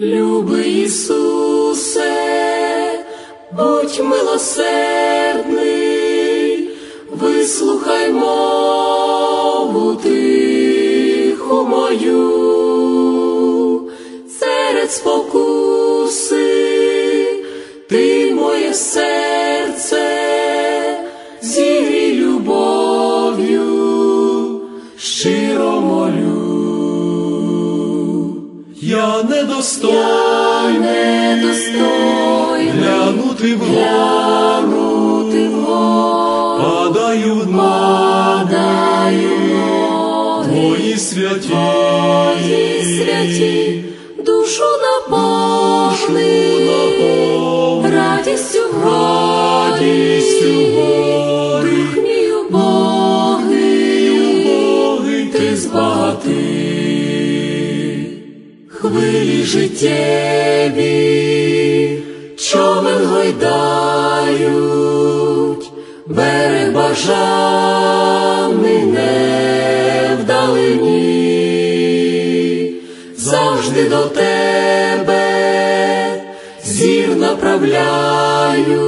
Любий Ісусе, будь милосердний, вислухай мову тиху мою, серед спокуси, ти моє серце, зігрій любов'ю, щиро Я недостойний. Недостойний. Глянути вгору, глянути вгору, падаю в ноги. Твої святі, твої святі, душу наповни. Радістю радістю гори, гори, дух мій убогий, ти збагатий, життєві, човен гойдають, берег бажаний не вдалині, завжди до тебе зір направляю,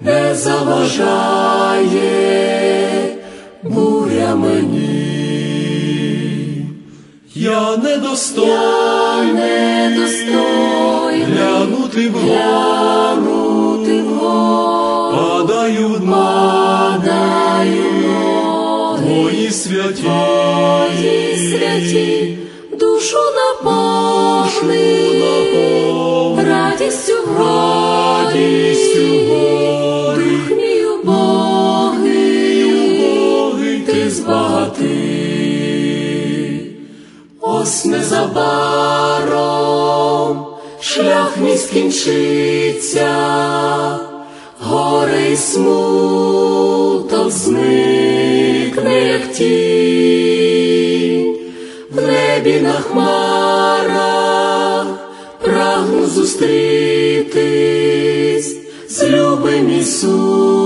не заважає буря мені. я недостойний недостойний глянути вгору, глянути вгору, падаю в падаю ноги. Твої святі, твої святі, душу наповни. Радістю радістю дух мій убогий, Богий ти збагатий, ось незабаром шлях мій скінчиться, горе й смуток зникне, як тінь, в небі на хмарах прагну зустрітись з любим Ісусом,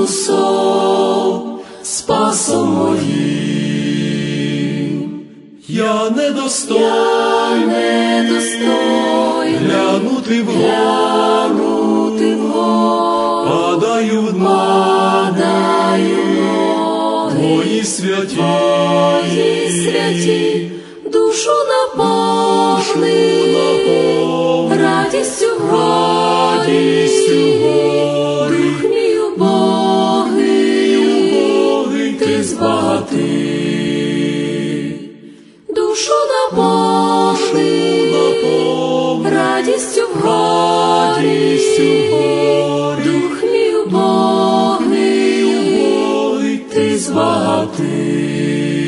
я недостойний недостойний глянути вгору, вгору, падаю в ноги твої святі, твої святі, душу наповни. Радістю радістю дух мій убогий, Богий ти збагатий, радістю радістю горі, дух мій убогий, ти збагатий.